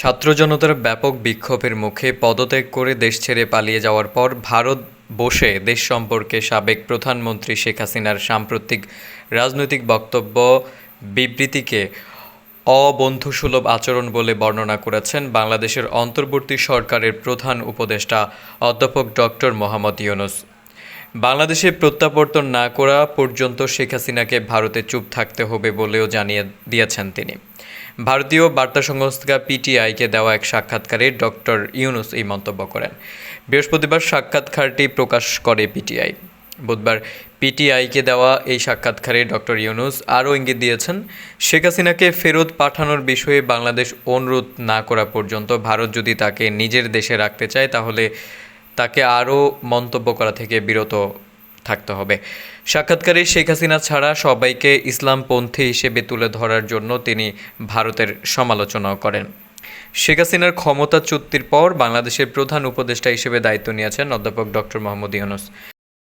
ছাত্র জনতার ব্যাপক বিক্ষোভের মুখে পদত্যাগ করে দেশ ছেড়ে পালিয়ে যাওয়ার পর ভারত বসে দেশ সম্পর্কে সাবেক প্রধানমন্ত্রী শেখ হাসিনার সাম্প্রতিক রাজনৈতিক বক্তব্য বিবৃতিকে অবন্ধুসুলভ আচরণ বলে বর্ণনা করেছেন বাংলাদেশের অন্তর্বর্তী সরকারের প্রধান উপদেষ্টা অধ্যাপক ডক্টর মোহাম্মদ ইউনুস। বাংলাদেশে প্রত্যাবর্তন না করা পর্যন্ত শেখ হাসিনাকে ভারতে চুপ থাকতে হবে বলেও জানিয়ে দিয়েছেন তিনি। ভারতীয় বার্তা সংস্থা পিটিআইকে দেওয়া এক সাক্ষাৎকারে ডক্টর ইউনুস এই মন্তব্য করেন। বৃহস্পতিবার সাক্ষাৎকারটি প্রকাশ করে পিটিআই। বুধবার পিটিআইকে দেওয়া এই সাক্ষাৎকারে ডক্টর ইউনুস আরও ইঙ্গিত দিয়েছেন, শেখ হাসিনাকে ফেরত পাঠানোর বিষয়ে বাংলাদেশ অনুরোধ না করা পর্যন্ত ভারত যদি তাকে নিজের দেশে রাখতে চায়, তাহলে তাকে আরও মন্তব্য করা থেকে বিরত থাকতে হবে। সাক্ষাৎকারে শেখ হাসিনা ছাড়া সবাইকে ইসলামপন্থী হিসেবে তুলে ধরার জন্য তিনি ভারতের সমালোচনাও করেন। শেখ হাসিনার ক্ষমতা চুক্তির পর বাংলাদেশের প্রধান উপদেষ্টা হিসেবে দায়িত্ব নিয়েছেন অধ্যাপক ডক্টর মোহাম্মদ ইউনুস।